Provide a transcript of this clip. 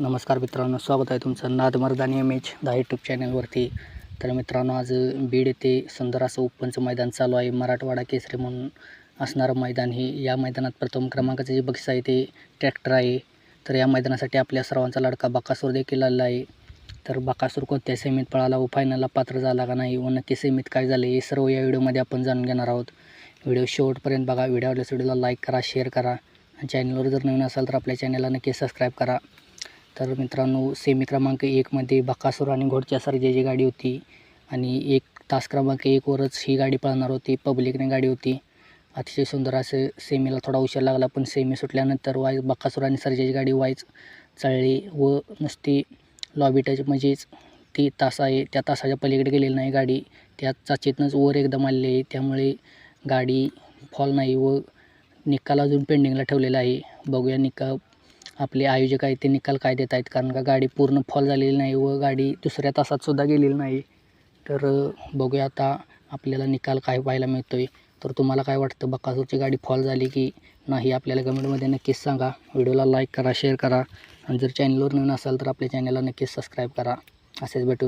नमस्कार मित्रांनो स्वागत आहे तुमचं नाद मर्दानी एम एच दहा यूट्यूब चॅनलवरती तर मित्रांनो आज बीड येथे सुंदर असं ओपनचं मैदान चालू आहे. मराठवाडा केसरी म्हणून असणारं मैदान हे. या मैदानात प्रथम क्रमांकाचं जे बक्षीस आहे ते ट्रॅक्टर आहे. तर या मैदानासाठी आपल्या सर्वांचा लडका बाकासूर देखील आलेला आहे. तर बाकासूर कोणत्या सेमीत पळाला व फायनलला पात्र झाला का नाही व नक्की सेमीत काय झाले हे सर्व या व्हिडिओमध्ये आपण जाणून घेणार आहोत. व्हिडिओ शेवटपर्यंत बघा. व्हिडिओ आवडल्यास व्हिडिओला लाईक करा शेअर करा. आणि चॅनलवर जर नवीन असाल तर आपल्या चॅनलला नक्की सबस्क्राईब करा. तर मित्रांनो सेमी क्रमांक एकमध्ये बकासूर आणि घोडच्या सर्जेची गाडी होती आणि एक तास क्रमांक एकवरच ही गाडी पळणार होती पब्लिकने गाडी होती. अतिशय सुंदर असं सेमीला थोडा उशीर लागला पण सेमी सुटल्यानंतर वाय बकासूर आणि सर्जेची गाडी वाईज चळली व नुसती लॉबी टच म्हणजेच ती तास आहे त्या तासाच्या पलीकडे गेलेली नाही गाडी. त्या चाचीतनंच वर एकदम आलेली आहे त्यामुळे गाडी फॉल नाही व निकाल अजून पेंडिंगला ठेवलेला आहे. बघूया निकाल आपले आयोजक आहेत ते निकाल काय देत आहेत? कारण का गाडी पूर्ण फॉल झालेली नाही व गाडी दुसऱ्या तासातसुद्धा गेलेली नाही. तर बघूया आता आपल्याला निकाल काय पाहायला मिळतो आहे तर तुम्हाला काय वाटतं? बकासूरची गाडी फॉल झाली की नाही? आपल्याला कमेंटमध्ये नक्कीच सांगा. व्हिडिओला लाईक करा शेअर करा. आणि जर चॅनलवर नवीन असाल तर आपल्या चॅनलला नक्कीच सबस्क्राईब करा. असेच भेटू.